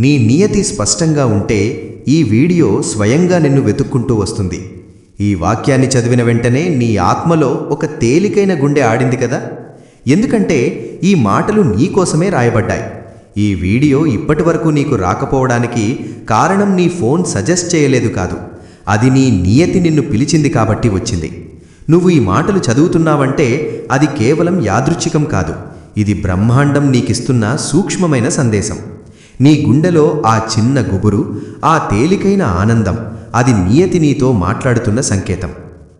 నీ నియతి స్పష్టంగా ఉంటే ఈ వీడియో స్వయంగా నిన్ను వెతుక్కుంటూ వస్తుంది. ఈ వాక్యాన్ని చదివిన వెంటనే నీ ఆత్మలో ఒక తేలికైన గుండె ఆడింది కదా? ఎందుకంటే ఈ మాటలు నీకోసమే రాయబడ్డాయి. ఈ వీడియో ఇప్పటి వరకు నీకు రాకపోవడానికి కారణం నీ ఫోన్ సజెస్ట్ చేయలేదు కాదు. అది నీ నియతి నిన్ను పిలిచింది కాబట్టి వచ్చింది. నువ్వు ఈ మాటలు చదువుతున్నావంటే అది కేవలం యాదృచ్ఛికం కాదు. ఇది బ్రహ్మాండం నీకిస్తున్న సూక్ష్మమైన సందేశం. నీ గుండెలో ఆ చిన్న గుబురు ఆ తేలికైన ఆనందం అది నియతి నీతో మాట్లాడుతున్న సంకేతం.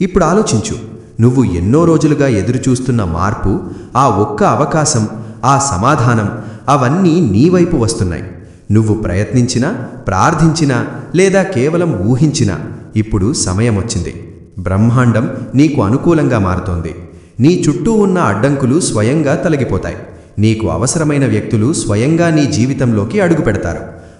ఇప్పుడు ఆలోచించు నువ్వు ఎన్నో రోజులుగా ఎదురుచూస్తున్న మార్పు ఆ ఒక్క అవకాశం ఆ సమాధానం అవన్నీ నీ వైపు వస్తున్నాయి. నువ్వు ప్రయత్నించినా ప్రార్థించినా లేదా కేవలం ఊహించినా ఇప్పుడు సమయం వచ్చింది బ్రహ్మాండం నీకు అనుకూలంగా మారుతోంది. నీ చుట్టూ ఉన్న అడ్డంకులు స్వయంగా తొలగిపోతాయి. నీకు అవసరమైన వ్యక్తులు స్వయంగా నీ జీవితంలోకి అడుగుపెడతారు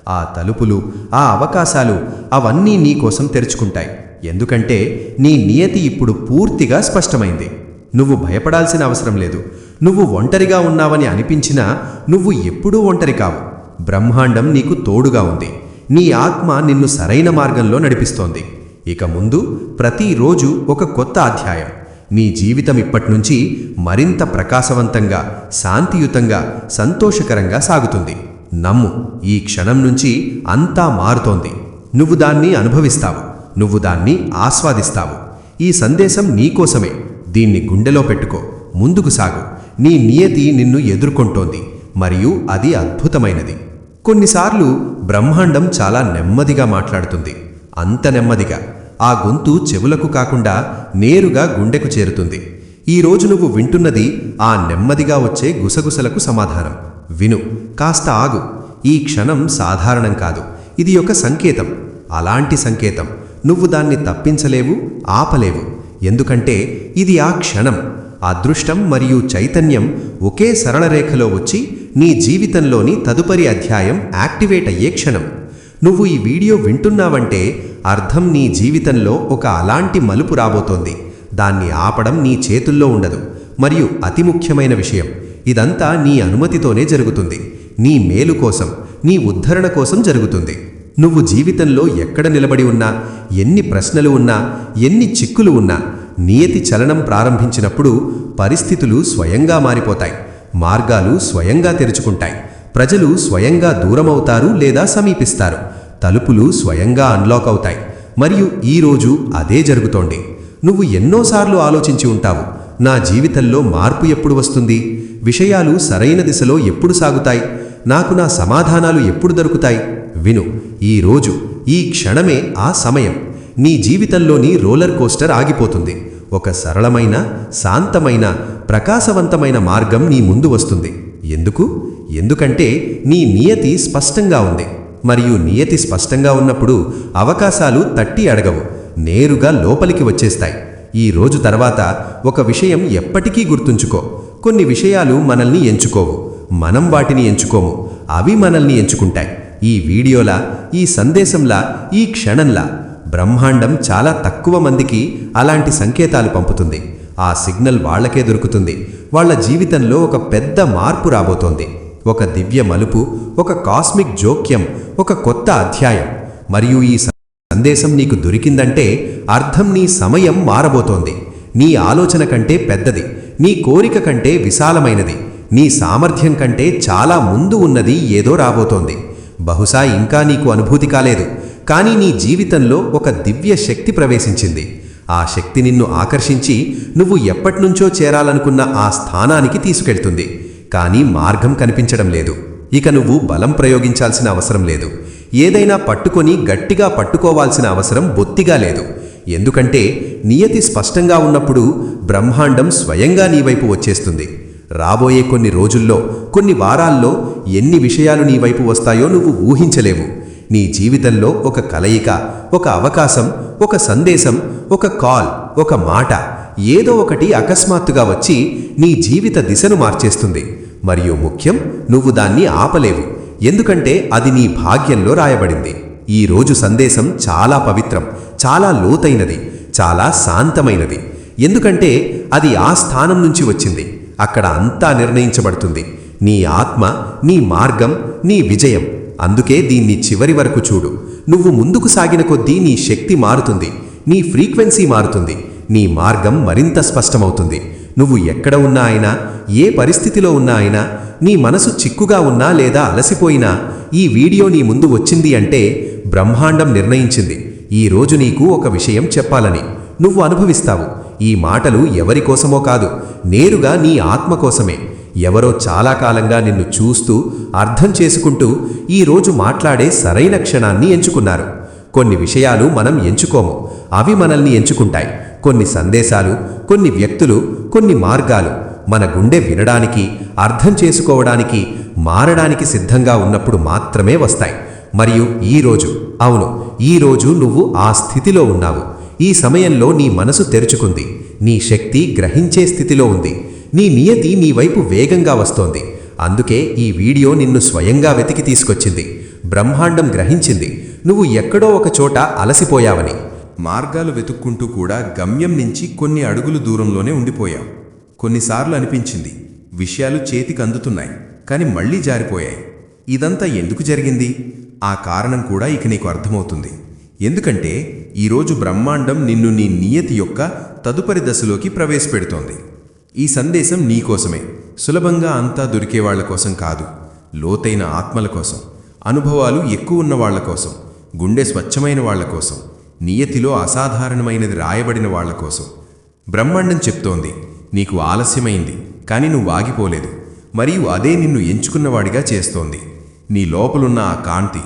ఆ తలుపులు ఆ అవకాశాలు అవన్నీ నీకోసం తెరుచుకుంటాయి. ఎందుకంటే నీ నియతి ఇప్పుడు పూర్తిగా స్పష్టమైంది. నువ్వు భయపడాల్సిన అవసరం లేదు. నువ్వు ఒంటరిగా ఉన్నావని అనిపించినా నువ్వు ఎప్పుడూ ఒంటరి కావు. బ్రహ్మాండం నీకు తోడుగా ఉంది. నీ ఆత్మ నిన్ను సరైన మార్గంలో నడిపిస్తోంది. ఇక ముందు ప్రతిరోజు ఒక కొత్త అధ్యాయం. నీ జీవితం ఇప్పటినుంచి మరింత ప్రకాశవంతంగా శాంతియుతంగా సంతోషకరంగా సాగుతుంది. నమ్ము ఈ క్షణం నుంచి అంతా మారుతోంది. నువ్వు దాన్ని అనుభవిస్తావు. నువ్వు దాన్ని ఆస్వాదిస్తావు. ఈ సందేశం నీకోసమే దీన్ని గుండెలో పెట్టుకో. ముందుకు సాగు. నీ నియతి నిన్ను ఎదుర్కొంటోంది. మరియు అది అద్భుతమైనది. కొన్నిసార్లు బ్రహ్మాండం చాలా నెమ్మదిగా మాట్లాడుతుంది. అంత నెమ్మదిగా. ఆ గొంతు చెవులకు కాకుండా నేరుగా గుండెకు చేరుతుంది. ఈ రోజు నువ్వు వింటున్నది ఆ నెమ్మదిగా వచ్చే గుసగుసలకు సమాధానం. విను కాస్త ఆగు. ఈ క్షణం సాధారణం కాదు. ఇది ఒక సంకేతం. అలాంటి సంకేతం. నువ్వు దాన్ని తప్పించలేవు ఆపలేవు. ఎందుకంటే ఇది ఆ క్షణం. అదృష్టం మరియు చైతన్యం ఒకే సరళ రేఖలో వచ్చి నీ జీవితంలోని తదుపరి అధ్యాయం యాక్టివేట్ అయ్యే క్షణం. నువ్వు ఈ వీడియో వింటున్నావంటే అర్థం నీ జీవితంలో ఒక అలాంటి మలుపు రాబోతోంది. దాన్ని ఆపడం నీ చేతుల్లో ఉండదు. మరియు అతి ముఖ్యమైన విషయం ఇదంతా నీ అనుమతితోనే జరుగుతుంది. నీ మేలు కోసం నీ ఉద్ధరణ కోసం జరుగుతుంది. నువ్వు జీవితంలో ఎక్కడ నిలబడి ఉన్నా ఎన్ని ప్రశ్నలు ఉన్నా ఎన్ని చిక్కులు ఉన్నా నియతి చలనం ప్రారంభించినప్పుడు పరిస్థితులు స్వయంగా మారిపోతాయి. మార్గాలు స్వయంగా తెరుచుకుంటాయి. ప్రజలు స్వయంగా దూరమవుతారు లేదా సమీపిస్తారు. తలుపులు స్వయంగా అన్లాక్ అవుతాయి. మరియు ఈరోజు అదే జరుగుతోంది. నువ్వు ఎన్నోసార్లు ఆలోచించి ఉంటావు నా జీవితంలో మార్పు ఎప్పుడు వస్తుంది? విషయాలు సరైన దిశలో ఎప్పుడు సాగుతాయి? నాకు నా సమాధానాలు ఎప్పుడు దొరుకుతాయి? విను ఈ రోజు ఈ క్షణమే ఆ సమయం. నీ జీవితంలోని రోలర్ కోస్టర్ ఆగిపోతుంది. ఒక సరళమైన శాంతమైన ప్రకాశవంతమైన మార్గం నీ ముందు వస్తుంది. ఎందుకు? ఎందుకంటే నీ నియతి స్పష్టంగా ఉంది. మరియు నియతి స్పష్టంగా ఉన్నప్పుడు అవకాశాలు తట్టి అడగవు నేరుగా లోపలికి వచ్చేస్తాయి. ఈ రోజు తర్వాత ఒక విషయం ఎప్పటికీ గుర్తుంచుకో. కొన్ని విషయాలు మనల్ని ఎంచుకోవు మనం వాటిని ఎంచుకోము అవి మనల్ని ఎంచుకుంటాయి. ఈ వీడియోలా ఈ సందేశంలా ఈ క్షణంలా బ్రహ్మాండం చాలా తక్కువ మందికి అలాంటి సంకేతాలు పంపుతుంది. ఆ సిగ్నల్ వాళ్ళకే దొరుకుతుంది వాళ్ళ జీవితంలో ఒక పెద్ద మార్పు రాబోతోంది. ఒక దివ్య మలుపు ఒక కాస్మిక్ జోక్యం ఒక కొత్త అధ్యాయం. మరియు ఈ సందేశం నీకు దొరికిందంటే అర్థం నీ సమయం మారబోతోంది. నీ ఆలోచన కంటే పెద్దది నీ కోరిక కంటే విశాలమైనది నీ సామర్థ్యం కంటే చాలా ముందు ఉన్నది ఏదో రాబోతోంది. బహుశా ఇంకా నీకు అనుభూతి కాలేదు కానీ నీ జీవితంలో ఒక దివ్య శక్తి ప్రవేశించింది. ఆ శక్తి నిన్ను ఆకర్షించి నువ్వు ఎప్పటినుంచో చేరాలనుకున్న ఆ స్థానానికి తీసుకెళ్తుంది. కానీ మార్గం కనిపించడం లేదు. ఇక నువ్వు బలం ప్రయోగించాల్సిన అవసరం లేదు. ఏదైనా పట్టుకొని గట్టిగా పట్టుకోవాల్సిన అవసరం బొత్తిగా లేదు. ఎందుకంటే నియతి స్పష్టంగా ఉన్నప్పుడు బ్రహ్మాండం స్వయంగా నీ వైపు వచ్చేస్తుంది. రాబోయే కొన్ని రోజుల్లో కొన్ని వారాల్లో ఎన్ని విషయాలు నీ వైపు వస్తాయో నువ్వు ఊహించలేవు. నీ జీవితంలో ఒక కలయిక ఒక అవకాశం ఒక సందేశం ఒక కాల్ ఒక మాట ఏదో ఒకటి అకస్మాత్తుగా వచ్చి నీ జీవిత దిశను మార్చేస్తుంది. మరియు ముఖ్యం నువ్వు దాన్ని ఆపలేవు. ఎందుకంటే అది నీ భాగ్యంలో రాయబడింది. ఈ రోజు సందేశం చాలా పవిత్రం చాలా లోతైనది చాలా శాంతమైనది. ఎందుకంటే అది ఆ స్థానం నుంచి వచ్చింది. అక్కడ అంతా నిర్ణయించబడుతుంది. నీ ఆత్మ నీ మార్గం నీ విజయం. అందుకే దీన్ని చివరి వరకు చూడు. నువ్వు ముందుకు సాగిన కొద్దీ నీ శక్తి మారుతుంది. నీ ఫ్రీక్వెన్సీ మారుతుంది. నీ మార్గం మరింత స్పష్టమవుతుంది. నువ్వు ఎక్కడ ఉన్నా అయినా ఏ పరిస్థితిలో ఉన్నా అయినా నీ మనసు చిక్కుగా ఉన్నా లేదా అలసిపోయినా ఈ వీడియో నీ ముందు వచ్చింది అంటే బ్రహ్మాండం నిర్ణయించింది. ఈ రోజు నీకు ఒక విషయం చెప్పాలని. నువ్వు అనుభవిస్తావు. ఈ మాటలు ఎవరి కోసమో కాదు నేరుగా నీ ఆత్మ కోసమే. ఎవరో చాలా కాలంగా నిన్ను చూస్తూ అర్థం చేసుకుంటూ ఈరోజు మాట్లాడే సరైన క్షణాన్ని ఎంచుకున్నారు. కొన్ని విషయాలు మనం ఎంచుకోము. అవి మనల్ని ఎంచుకుంటాయి. కొన్ని సందేశాలు కొన్ని వ్యక్తులు కొన్ని మార్గాలు. మన గుండె వినడానికి అర్థం చేసుకోవడానికి మారడానికి సిద్ధంగా ఉన్నప్పుడు మాత్రమే వస్తాయి. మరియు ఈ రోజు అవును ఈ రోజు నువ్వు ఆ స్థితిలో ఉన్నావు. ఈ సమయంలో నీ మనసు తెరుచుకుంది. నీ శక్తి గ్రహించే స్థితిలో ఉంది. నీ నియతి నీ వైపు వేగంగా వస్తోంది. అందుకే ఈ వీడియో నిన్ను స్వయంగా వెతికి తీసుకొచ్చింది. బ్రహ్మాండం గ్రహించింది. నువ్వు ఎక్కడో ఒక చోట అలసిపోయావని. మార్గాలు వెతుక్కుంటూ కూడా గమ్యం నుంచి కొన్ని అడుగులు దూరంలోనే ఉండిపోయాం కొన్నిసార్లు అనిపించింది. విషయాలు చేతికి అందుతున్నాయి కానీ మళ్ళీ జారిపోయాయి. ఇదంతా ఎందుకు జరిగింది? ఆ కారణం కూడా ఇక నీకు అర్థమవుతుంది. ఎందుకంటే ఈరోజు బ్రహ్మాండం నిన్ను నీ నియతి యొక్క తదుపరి దశలోకి ప్రవేశపెడుతోంది. ఈ సందేశం నీకోసమే సులభంగా అంతా దొరికే వాళ్ళ కోసం కాదు. లోతైన ఆత్మల కోసం. అనుభవాలు ఎక్కువ ఉన్న వాళ్ళ కోసం. గుండె స్వచ్ఛమైన వాళ్ళ కోసం. నియతిలో అసాధారణమైనది రాయబడిన వాళ్ళ కోసం. బ్రహ్మాండం చెప్తోంది. నీకు ఆలస్యమైంది కానీ నువ్వు ఆగిపోలేదు. మరియు అదే నిన్ను ఎంచుకున్నవాడిగా చేస్తోంది. నీ లోపలున్న ఆ కాంతి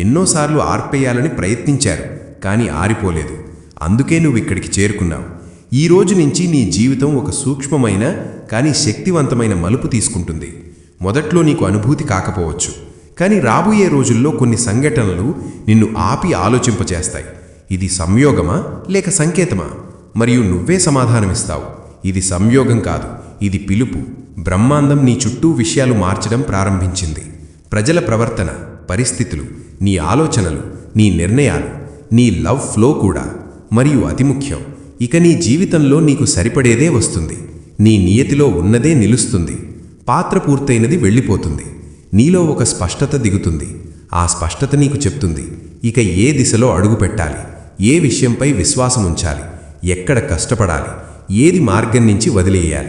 ఎన్నోసార్లు ఆర్పేయాలని ప్రయత్నించారు కానీ ఆరిపోలేదు. అందుకే నువ్వు ఇక్కడికి చేరుకున్నావు. ఈ రోజు నుంచి నీ జీవితం ఒక సూక్ష్మమైన కానీ శక్తివంతమైన మలుపు తీసుకుంటుంది. మొదట్లో నీకు అనుభూతి కాకపోవచ్చు కానీ రాబోయే రోజుల్లో కొన్ని సంఘటనలు నిన్ను ఆపి ఆలోచింపచేస్తాయి. ఇది సంయోగమా లేక సంకేతమా? మరియు నువ్వే సమాధానమిస్తావు. ఇది సంయోగం కాదు ఇది పిలుపు. బ్రహ్మాండం నీ చుట్టూ విషయాలు మార్చడం ప్రారంభించింది. ప్రజల ప్రవర్తన పరిస్థితులు నీ ఆలోచనలు నీ నిర్ణయాలు నీ లవ్ ఫ్లో కూడా మరియు అతి ముఖ్యం ఇక నీ జీవితంలో నీకు సరిపడేదే వస్తుంది. నీ నియతిలో ఉన్నదే నిలుస్తుంది. పాత్ర పూర్తయినది వెళ్ళిపోతుంది. నీలో ఒక స్పష్టత దిగుతుంది. ఆ స్పష్టత నీకు చెప్తుంది. ఇక ఏ దిశలో అడుగుపెట్టాలి? ఏ విషయంపై విశ్వాసం ఉంచాలి ఎక్కడ కష్టపడాలి? ఏది మార్గం నుంచి వదిలేయాలి?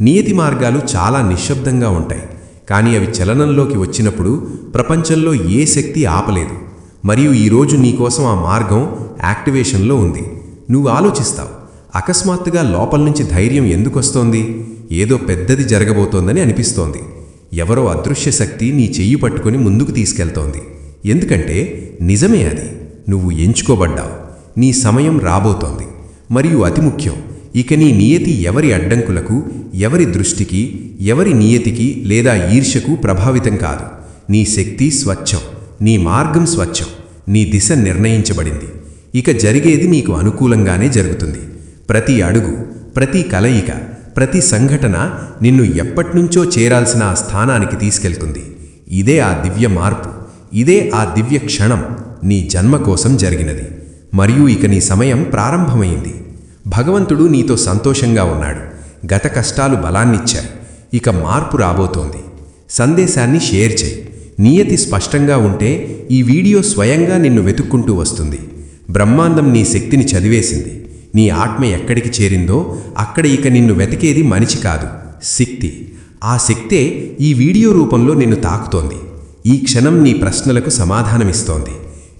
నియతి మార్గాలు చాలా నిశ్శబ్దంగా ఉంటాయి. కానీ అవి చలనంలోకి వచ్చినప్పుడు ప్రపంచంలో ఏ శక్తి ఆపలేదు. మరియు ఈరోజు నీకోసం ఆ మార్గం యాక్టివేషన్లో ఉంది. నువ్వు ఆలోచిస్తావు అకస్మాత్తుగా లోపల నుంచి ధైర్యం ఎందుకొస్తోంది? ఏదో పెద్దది జరగబోతోందని అనిపిస్తోంది. ఎవరో అదృశ్య శక్తి నీ చెయ్యి పట్టుకొని ముందుకు తీసుకెళ్తోంది. ఎందుకంటే నిజమే అది. నువ్వు ఎంచుకోబడ్డావు. నీ సమయం రాబోతోంది. మరియు అతి ముఖ్యం ఇక నీ నియతి ఎవరి అడ్డంకులకు ఎవరి దృష్టికి ఎవరి నియతికి లేదా ఈర్ష్యకు ప్రభావితం కాదు. నీ శక్తి స్వచ్ఛం నీ మార్గం స్వచ్ఛం నీ దిశ నిర్ణయించబడింది. ఇక జరిగేది నీకు అనుకూలంగానే జరుగుతుంది. ప్రతి అడుగు ప్రతి కలయిక ప్రతి సంఘటన నిన్ను ఎప్పట్నుంచో చేరాల్సిన ఆ స్థానానికి తీసుకెళ్తుంది. ఇదే ఆ దివ్య మార్పు ఇదే ఆ దివ్య క్షణం నీ జన్మ కోసం జరిగినది. మరియు ఇక నీ సమయం ప్రారంభమైంది. భగవంతుడు నీతో సంతోషంగా ఉన్నాడు. గత కష్టాలు బలాన్నిచ్చాయి. ఇక మార్పు రాబోతోంది. సందేశాన్ని షేర్ చేయి. నియతి స్పష్టంగా ఉంటే ఈ వీడియో స్వయంగా నిన్ను వెతుక్కుంటూ వస్తుంది. బ్రహ్మాండం నీ శక్తిని చదివేసింది. నీ ఆత్మ ఎక్కడికి చేరిందో అక్కడ ఇక నిన్ను వెతికేది మనిషి కాదు శక్తి. ఆ శక్తే ఈ వీడియో రూపంలో నిన్ను తాకుతోంది. ఈ క్షణం నీ ప్రశ్నలకు సమాధానమిస్తోంది.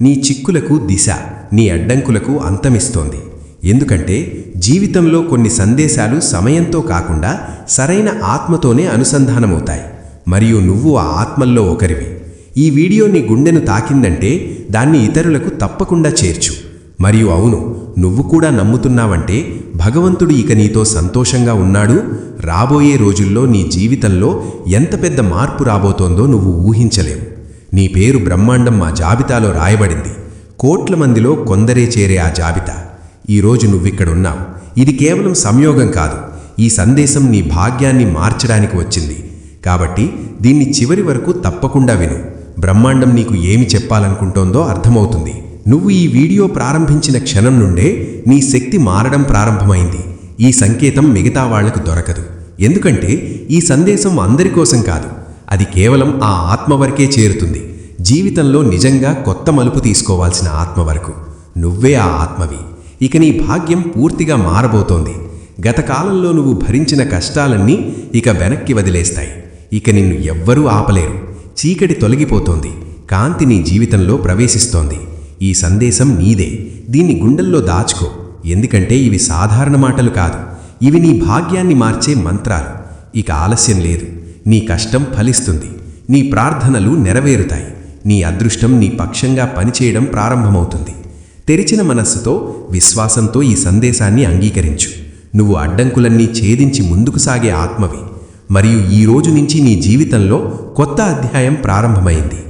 నీ చిక్కులకు దిశ నీ అడ్డంకులకు అంతమిస్తోంది. ఎందుకంటే జీవితంలో కొన్ని సందేశాలు సమయంతో కాకుండా సరైన ఆత్మతోనే అనుసంధానమవుతాయి. మరియు నువ్వు ఆ ఆత్మల్లో ఒకరివి. ఈ వీడియో నీ గుండెను తాకిందంటే దాన్ని ఇతరులకు తప్పకుండా చేర్చు. మరియు అవును నువ్వు కూడా నమ్ముతున్నావంటే భగవంతుడు ఇక నీతో సంతోషంగా ఉన్నాడు. రాబోయే రోజుల్లో నీ జీవితంలో ఎంత పెద్ద మార్పు రాబోతోందో నువ్వు ఊహించలేవు. నీ పేరు బ్రహ్మాండం మా జాబితాలో రాయబడింది. కోట్ల మందిలో కొందరే చేరే ఆ జాబితా. ఈరోజు నువ్విక్కడున్నావు. ఇది కేవలం సంయోగం కాదు. ఈ సందేశం నీ భాగ్యాన్ని మార్చడానికి వచ్చింది. కాబట్టి దీన్ని చివరి వరకు తప్పకుండా విను. బ్రహ్మాండం నీకు ఏమి చెప్పాలనుకుంటోందో అర్థమవుతుంది. నువ్వు ఈ వీడియో ప్రారంభించిన క్షణం నుండే నీ శక్తి మారడం ప్రారంభమైంది. ఈ సంకేతం మిగతా వాళ్ళకు దొరకదు. ఎందుకంటే ఈ సందేశం అందరి కోసం కాదు. అది కేవలం ఆ ఆత్మ వరకే చేరుతుంది. జీవితంలో నిజంగా కొత్త మలుపు తీసుకోవాల్సిన ఆత్మ వరకు. నువ్వే ఆ ఆత్మవి. ఇక నీ భాగ్యం పూర్తిగా మారబోతోంది. గతకాలంలో నువ్వు భరించిన కష్టాలన్నీ ఇక వెనక్కి వదిలేస్తాయి. ఇక నిన్ను ఎవ్వరూ ఆపలేరు. చీకటి తొలగిపోతోంది. కాంతి నీ జీవితంలో ప్రవేశిస్తోంది. ఈ సందేశం నీదే. దీన్ని గుండెల్లో దాచుకో. ఎందుకంటే ఇవి సాధారణ మాటలు కాదు. ఇవి నీ భాగ్యాన్ని మార్చే మంత్రాలు. ఇక ఆలస్యం లేదు. నీ కష్టం ఫలిస్తుంది. నీ ప్రార్థనలు నెరవేరుతాయి. నీ అదృష్టం నీ పక్షంగా పనిచేయడం ప్రారంభమవుతుంది. తెరిచిన మనస్సుతో విశ్వాసంతో ఈ సందేశాన్ని అంగీకరించు. నువ్వు అడ్డంకులన్నీ ఛేదించి ముందుకు సాగే ఆత్మవి. మరియు ఈ రోజు నుంచి నీ జీవితంలో కొత్త అధ్యాయం ప్రారంభమైంది.